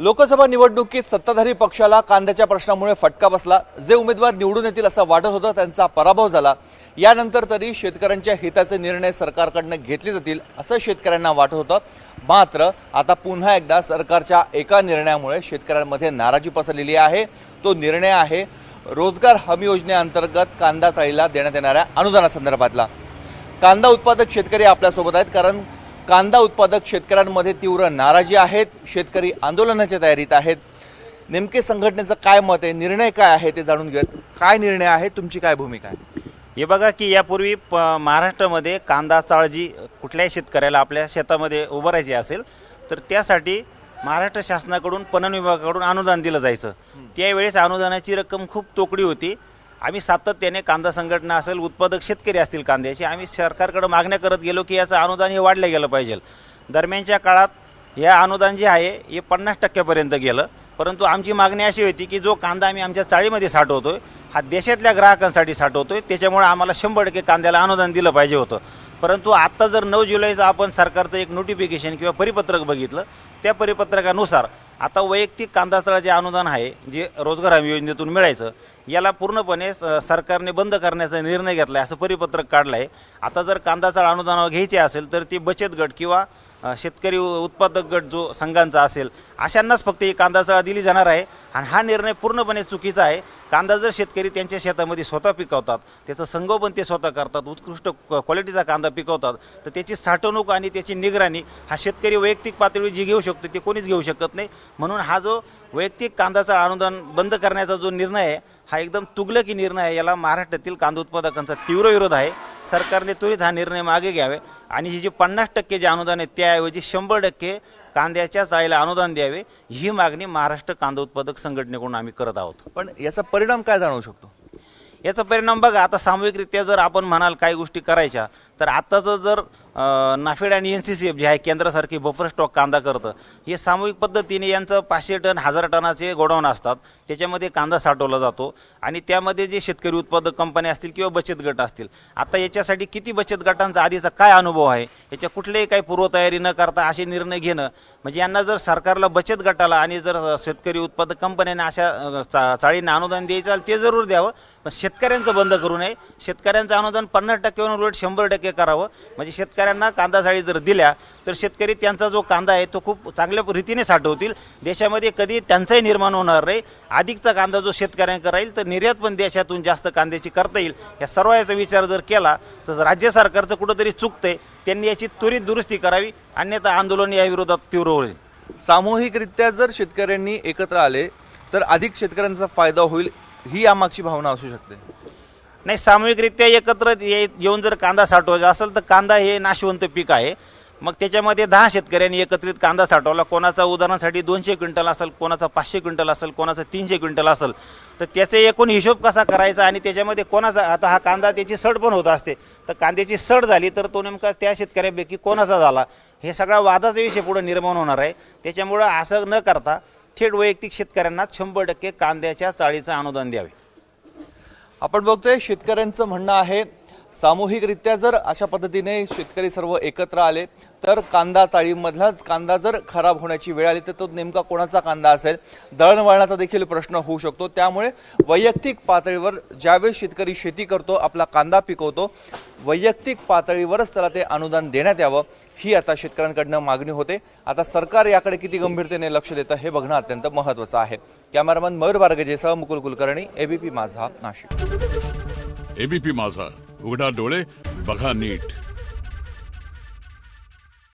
लोकसभा निवडणुकीत सत्ताधारी पक्षाला कांद्याच्या प्रश्नामुळे फटका बसला. जे उमेदवार निवडून येतील असं वाटत होतं त्यांचा पराभव झाला. यानंतर तरी शेतकऱ्यांच्या हिताचे निर्णय सरकारकडनं घेतले जातील असं शेतकऱ्यांना वाटत होतं. मात्र आता पुन्हा एकदा सरकारच्या एका निर्णयामुळे शेतकऱ्यांमध्ये नाराजी पसरलेली आहे. तो निर्णय आहे रोजगार हमी योजनेअंतर्गत कांदा चाळीला देण्यात येणाऱ्या अनुदानासंदर्भातला. कांदा उत्पादक शेतकरी आपल्यासोबत आहेत कारण कांदा उत्पादक शेतकऱ्यांमध्ये तीव्र नाराजी आहेत शेतकरी आंदोलनाच्या तयारीत आहेत. नेमके संघटनेचं काय मत आहे निर्णय काय आहे ते जाणून घेऊयात. काय निर्णय आहे तुमची काय भूमिका आहे? हे बघा की यापूर्वी प महाराष्ट्रामध्ये कांदा चाळजी कुठल्याही शेतकऱ्याला आपल्या शेतामध्ये उभारायची असेल तर त्यासाठी महाराष्ट्र शासनाकडून पणन विभागाकडून अनुदान दिलं जायचं. त्यावेळेस अनुदानाची रक्कम खूप तोकडी होती. आम्ही सातत्याने कांदा संघटना असेल उत्पादक शेतकरी असतील कांद्याची आम्ही सरकारकडे मागण्या करत गेलो की याचं अनुदान हे वाढलं गेलं पाहिजे. दरम्यानच्या काळात या अनुदान जे आहे हे पन्नास टक्क्यापर्यंत गेलं. परंतु आमची मागणी अशी होती की जो कांदा आम्ही आमच्या चाळीमध्ये साठवतो आहे हा देशातल्या ग्राहकांसाठी साठवतो आहे त्याच्यामुळे आम्हाला शंभर टक्के कांद्याला अनुदान दिलं पाहिजे होतं. परंतु आत्ता जर नऊ जुलैचं आपण सरकारचं एक नोटिफिकेशन किंवा परिपत्रक बघितलं त्या परिपत्रकानुसार आता वैयक्तिक कांदासळा जे अनुदान आहे जे रोजगार हमी योजनेतून मिळायचं याला पूर्णपणे स- सरकारने बंद करण्याचा निर्णय घेतला आहे असं परिपत्रक काढलं आहे आता जर कांदाचाळ अनुदानावर घ्यायचे असेल तर ती बचत गट किंवा शेतकरी उत्पादक गट जो संघांचा असेल अशांनाच फक्त ही कांदाचाळ दिली जाणार आहे. आणि हा निर्णय पूर्णपणे चुकीचा आहे. कांदा जर शेतकरी त्यांच्या शेतामध्ये स्वतः पिकवतात त्याचं संगोपन ते स्वतः करतात उत्कृष्ट क्वालिटीचा कांदा पिकवतात तर त्याची साठवणूक आणि त्याची निगराणी हा शेतकरी वैयक्तिक पातळीवर जी घेऊ शकतो ते कोणीच घेऊ शकत नाही. म्हणून हा जो वैयक्तिक कांदाचा अनुदान बंद करण्याचा जो निर्णय आहे हा एकदम तुगलकी निर्णय आहे. याला महाराष्ट्रातील कांदा उत्पादकांचा तीव्र विरोध आहे. सरकारने त्वरित हा निर्णय मागे घ्यावे आणि ही जी पन्नास टक्के जे अनुदान आहे त्याऐवजी शंभर टक्के कांद्याच्या चाळीला अनुदान द्यावे ही मागणी महाराष्ट्र कांदा उत्पादक संघटनेकडून आम्ही करत आहोत. पण याचा परिणाम काय जाणवू शकतो? याचा परिणाम बघा आता सामूहिकरित्या जर आपण म्हणाल काही गोष्टी करायच्या तर आत्ताचं जर नाफेड आणि एन सी सी एफ जे आहे केंद्रासारखी बफर स्टॉक कांदा करतं. हे सामूहिक पद्धतीने यांचं पाचशे टन हजार टनाचे गोडाऊन असतात. त्याच्यामध्ये कांदा साठवला जातो. आणि त्यामध्ये जे शेतकरी उत्पादक कंपन्या असतील किंवा बचत गट असतील आता याच्यासाठी किती बचत गटांचा आधीचा काय अनुभव आहे? याच्या कुठलेही काही पूर्वतयारी न करता असे निर्णय घेणं म्हणजे यांना जर सरकारला बचत गटाला आणि जर शेतकरी उत्पादक कंपन्यांना अशा चा चाळींना अनुदान द्यायचं ते जरूर द्यावं. पण शेतकऱ्यांचं बंद करू नये. शेतकऱ्यांचं अनुदान पन्नास टक्क्यावरून उलट शंभर टक्के करावं. म्हणजे शेतकऱ्यांना कांदा साळी जर दिल्या तर शेतकरी त्यांचा जो कांदा आहे तो खूप चांगल्या रीतीने साठवतील. देशामध्ये कधी त्यांचाही निर्माण होणार नाही. अधिकचा कांदा जो शेतकऱ्यांकडे राहील तर निर्यात पण देशातून जास्त कांद्याची करता येईल. या सर्व याचा विचार जर केला तर राज्य सरकारचं कुठंतरी चुकतंय त्यांनी याची त्वरित दुरुस्ती करावी. अन्यथा आंदोलन या विरोधात तीव्र होईल. सामूहिकरित्या जर शेतकऱ्यांनी एकत्र आले तर अधिक शेतकऱ्यांचा फायदा होईल ही यामागची भावना असू शकते. नाही सामूहिकरित्या एकत्र ये- येऊन जर कांदा साठवायचा असेल तर कांदा हे नाशवंत पीक आहे. मग त्याच्यामध्ये दहा शेतकऱ्यांनी एकत्रित कांदा साठवला. कोणाचा उदाहरणासाठी दोनशे क्विंटल असेल कोणाचा पाचशे क्विंटल असेल कोणाचा तीनशे क्विंटल असेल तर त्याचा एकूण हिशोब कसा करायचा आणि त्याच्यामध्ये कोणाचा आता हा कांदा त्याची सड पण होत असते. तर कांद्याची सड झाली तर तो नेमका त्या शेतकऱ्यापैकी कोणाचा झाला? हे सगळा वादाचा विषय पुढे निर्माण होणार आहे. त्याच्यामुळं असं न करता थेट वैयक्तिक शेतकऱ्यांना शंभर टक्के कांद्याच्या चाळीचं अनुदान द्यावे. आपण बघतोय शेतकऱ्यांचं म्हणणं आहे सामूहिकरित्या जर अशा पद्धतीने शेतकरी सर्व एकत्र आले तर कांदा चाळीमधलाच कांदा जर खराब होण्याची वेळ आली तर तो नेमका कोणाचा कांदा असेल? दळणवळणाचा देखील प्रश्न होऊ शकतो. त्यामुळे वैयक्तिक पातळीवर ज्यावेळेस शेतकरी शेती करतो आपला कांदा पिकवतो वैयक्तिक पातळीवरच त्याला ते अनुदान देण्यात यावं ही आता शेतकऱ्यांकडनं मागणी होते. आता सरकार याकडे किती गंभीरतेने लक्ष देतं हे बघणं अत्यंत महत्त्वाचं आहे. कॅमेरामन मयूर बार्गजेसह मुकुल कुलकर्णी एबीपी माझा नाशिक. एबीपी माझा उघडा डोळे बघा नीट.